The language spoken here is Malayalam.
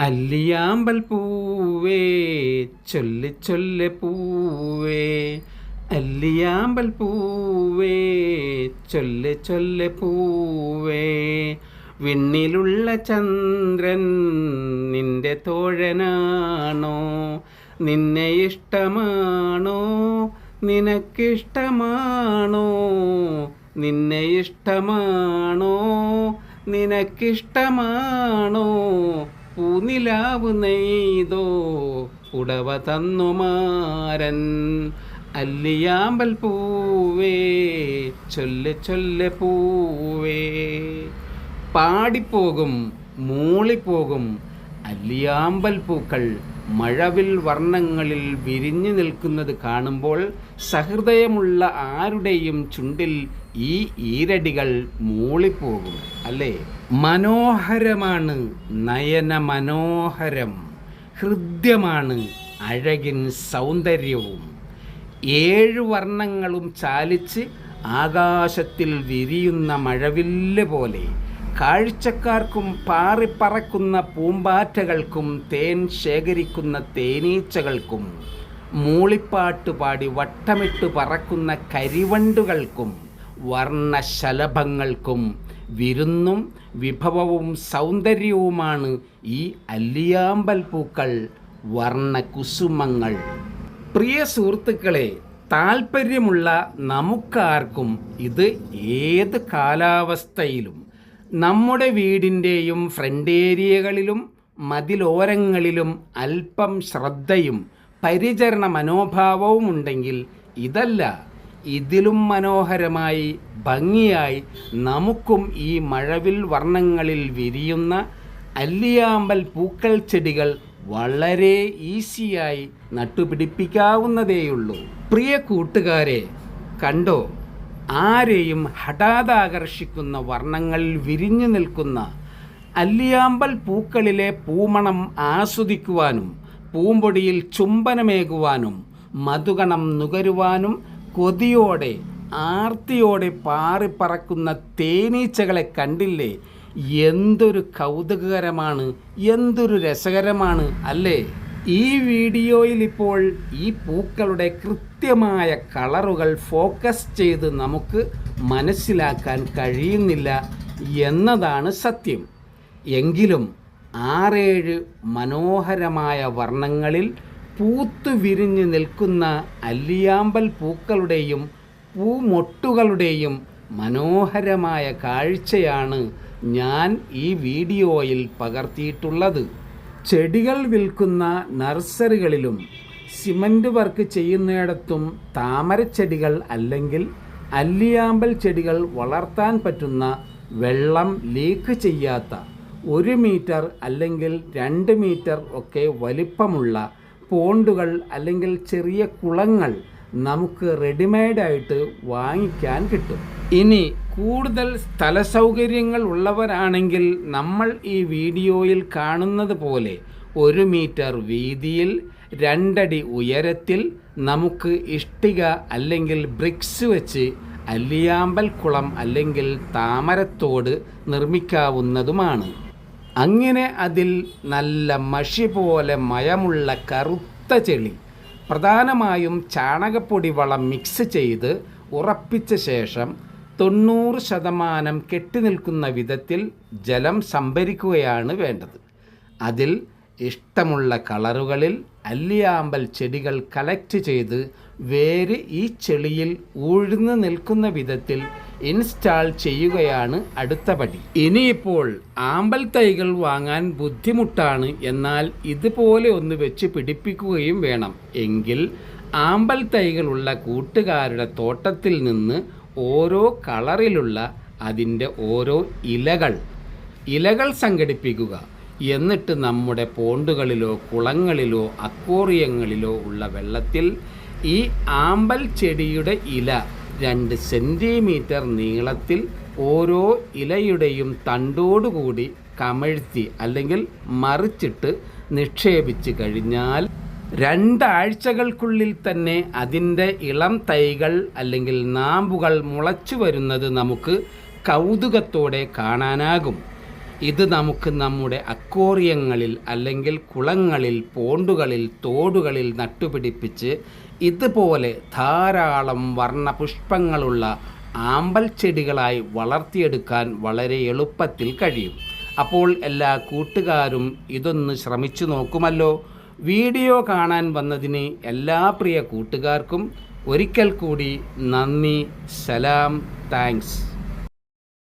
അല്ലിയാമ്പൽ പൂവേ ചൊല്ലി ചൊല്ലെ പൂവേ. അല്ലിയാമ്പൽ പൂവേ ചൊല്ല ചൊല്ലെ പൂവേ. വിണ്ണിലുള്ള ചന്ദ്രൻ നിന്റെ തോഴനാണോ? നിന്നെ ഇഷ്ടമാണോ? നിനക്കിഷ്ടമാണോ? നിന്നെ ഇഷ്ടമാണോ? നിനക്കിഷ്ടമാണോ? പൂനിലാവ് നെയ്തോ ഉടവ തന്നുമാരൻ അല്ലിയാമ്പൽ പൂവേ ചൊല്ലെ ചൊല്ലെ പൂവേ. പാടിപ്പോകും മൂളിപ്പോകും അല്ലിയാമ്പൽ പൂക്കൾ മഴവിൽ വർണങ്ങളിൽ വിരിഞ്ഞു നിൽക്കുന്നത് കാണുമ്പോൾ സഹൃദയമുള്ള ആരുടെയും ചുണ്ടിൽ ഈ ഈരടികൾ മൂളിപ്പോകും. അല്ലേ? മനോഹരമാണ് നയന മനോഹരം ഹൃദ്യമാണ് അഴകിൻ സൗന്ദര്യവും. ഏഴു വർണങ്ങളും ചാലിച്ച് ആകാശത്തിൽ വിരിയുന്ന മഴവില്ല് പോലെ കാഴ്ചക്കാർക്കും പാറിപ്പറക്കുന്ന പൂമ്പാറ്റകൾക്കും തേൻ ശേഖരിക്കുന്ന തേനീച്ചകൾക്കും മൂളിപ്പാട്ട് പാടി വട്ടമിട്ട് പറക്കുന്ന കരിവണ്ടുകൾക്കും വർണശലഭങ്ങൾക്കും വിരുന്നും വിഭവവും സൗന്ദര്യവുമാണ് ഈ അല്ലിയാമ്പൽ പൂക്കൾ വർണകുസുമങ്ങൾ. പ്രിയ സുഹൃത്തുക്കളെ താല്പര്യമുള്ള നമുക്കാർക്കും ഇത് ഏത് കാലാവസ്ഥയിലും നമ്മുടെ വീടിന്റെയും ഫ്രണ്ട് ഏരിയകളിലും മതിലോരങ്ങളിലും അല്പം ശ്രദ്ധയും പരിചരണ മനോഭാവവും ഉണ്ടെങ്കിൽ ഇതല്ല ഇതിലും മനോഹരമായി ഭംഗിയായി നമുക്കും ഈ മഴവിൽ വർണങ്ങളിൽ വിരിയുന്ന അല്ലിയാമ്പൽ പൂക്കൾ ചെടികൾ വളരെ ഈസിയായി നട്ടുപിടിപ്പിക്കാവുന്നതേയുള്ളൂ. പ്രിയ കൂട്ടുകാരെ കണ്ടോ? ആരെയും ഹഠാതാകർഷിക്കുന്ന വർണങ്ങളിൽ വിരിഞ്ഞു നിൽക്കുന്ന അല്ലിയാമ്പൽ പൂക്കളിലെ പൂമണം ആസ്വദിക്കുവാനും പൂമ്പൊടിയിൽ ചുംബനമേകുവാനും മധുഗണം നുകരുവാനും കൊതിയോടെ ആർത്തിയോടെ പാറിപ്പറക്കുന്ന തേനീച്ചകളെ കണ്ടില്ലേ? എന്തൊരു കൗതുകകരമാണ് എന്തൊരു രസകരമാണ് അല്ലേ? ഈ വീഡിയോയിൽ ഇപ്പോൾ ഈ പൂക്കളുടെ കൃത്യമായ കളറുകൾ ഫോക്കസ് ചെയ്ത് നമുക്ക് മനസ്സിലാക്കാൻ കഴിയുന്നില്ല എന്നതാണ് സത്യം. എങ്കിലും ആറേഴ് മനോഹരമായ വർണങ്ങളിൽ പൂത്തു വിരിഞ്ഞ് നിൽക്കുന്ന അല്ലിയാമ്പൽ പൂക്കളുടെയും പൂമൊട്ടുകളുടെയും മനോഹരമായ കാഴ്ചയാണ് ഞാൻ ഈ വീഡിയോയിൽ പകർത്തിയിട്ടുള്ളത്. ചെടികൾ വിൽക്കുന്ന നഴ്സറികളിലും സിമന്റ് വർക്ക് ചെയ്യുന്നിടത്തും താമരച്ചെടികൾ അല്ലെങ്കിൽ അല്ലിയാമ്പൽ ചെടികൾ വളർത്താൻ പറ്റുന്ന വെള്ളം ലീക്ക് ചെയ്യാത്ത ഒരു മീറ്റർ അല്ലെങ്കിൽ രണ്ട് മീറ്റർ ഒക്കെ വലിപ്പമുള്ള പോണ്ടുകൾ അല്ലെങ്കിൽ ചെറിയ കുളങ്ങൾ നമുക്ക് റെഡിമെയ്ഡായിട്ട് വാങ്ങിക്കാൻ കിട്ടും. ഇനി കൂടുതൽ സ്ഥല സൗകര്യങ്ങൾ ഉള്ളവരാണെങ്കിൽ നമ്മൾ ഈ വീഡിയോയിൽ കാണുന്നത് പോലെ ഒരു മീറ്റർ വീതിയിൽ രണ്ടടി ഉയരത്തിൽ നമുക്ക് ഇഷ്ടിക അല്ലെങ്കിൽ ബ്രിക്സ് വെച്ച് അല്ലിയാമ്പൽ കുളം അല്ലെങ്കിൽ താമരത്തോട് നിർമ്മിക്കാവുന്നതുമാണ്. അങ്ങനെ അതിൽ നല്ല മഷി പോലെ മയമുള്ള കറുത്ത ചെളി പ്രധാനമായും ചാണകപ്പൊടി വളം മിക്സ് ചെയ്ത് ഉറപ്പിച്ച ശേഷം തൊണ്ണൂറ് ശതമാനം കെട്ടിനിൽക്കുന്ന വിധത്തിൽ ജലം സംഭരിക്കുകയാണ് വേണ്ടത്. അതിൽ ഇഷ്ടമുള്ള കളറുകളിൽ അല്ലിയാമ്പൽ ചെടികൾ കളക്ട് ചെയ്ത് വേര് ഈ ചെളിയിൽ ഊഴ്ന്നു നിൽക്കുന്ന വിധത്തിൽ ഇൻസ്റ്റാൾ ചെയ്യുകയാണ് അടുത്ത പടി. ഇനിയിപ്പോൾ ആമ്പൽ തൈകൾ വാങ്ങാൻ ബുദ്ധിമുട്ടാണ് എന്നാൽ ഇതുപോലെ ഒന്ന് വെച്ച് പിടിപ്പിക്കുകയും വേണം. എങ്കിൽ ആമ്പൽ തൈകളുള്ള കൂട്ടുകാരുടെ തോട്ടത്തിൽ നിന്ന് ഓരോ കളറിലുള്ള അതിന്റെ ഓരോ ഇലകൾ. ഇലകൾ സംഘടിപ്പിക്കുക. എന്നിട്ട് നമ്മുടെ പോണ്ടുകളിലോ കുളങ്ങളിലോ അക്വോറിയങ്ങളിലോ ഉള്ള വെള്ളത്തിൽ ഈ ആമ്പൽ ചെടിയുടെ ഇല രണ്ട് സെന്റിമീറ്റർ നീളത്തിൽ ഓരോ ഇലയുടെയും തണ്ടോടുകൂടി കമഴ്ത്തി അല്ലെങ്കിൽ മറിച്ചിട്ട് നിക്ഷേപിച്ച് കഴിഞ്ഞാൽ രണ്ടാഴ്ചകൾക്കുള്ളിൽ തന്നെ അതിന്റെ ഇളം തൈകൾ അല്ലെങ്കിൽ നാമ്പുകൾ മുളച്ചു വരുന്നത് നമുക്ക് കൗതുകത്തോടെ കാണാനാകും. ഇത് നമുക്ക് നമ്മുടെ അക്വേറിയങ്ങളിൽ അല്ലെങ്കിൽ കുളങ്ങളിൽ പോണ്ടുകളിൽ തോടുകളിൽ നട്ടുപിടിപ്പിച്ച് ഇതുപോലെ ധാരാളം വർണപുഷ്പങ്ങളുള്ള ആമ്പൽ ചെടികളായി വളർത്തിയെടുക്കാൻ വളരെ എളുപ്പത്തിൽ കഴിയും. അപ്പോൾ എല്ലാ കൂട്ടുകാരും ഇതൊന്ന് ശ്രമിച്ചു നോക്കുമല്ലോ. വീഡിയോ കാണാൻ വന്നതിന് എല്ലാ പ്രിയ കൂട്ടുകാർക്കും ഒരിക്കൽ കൂടി നന്ദി സലാം താങ്ക്സ്.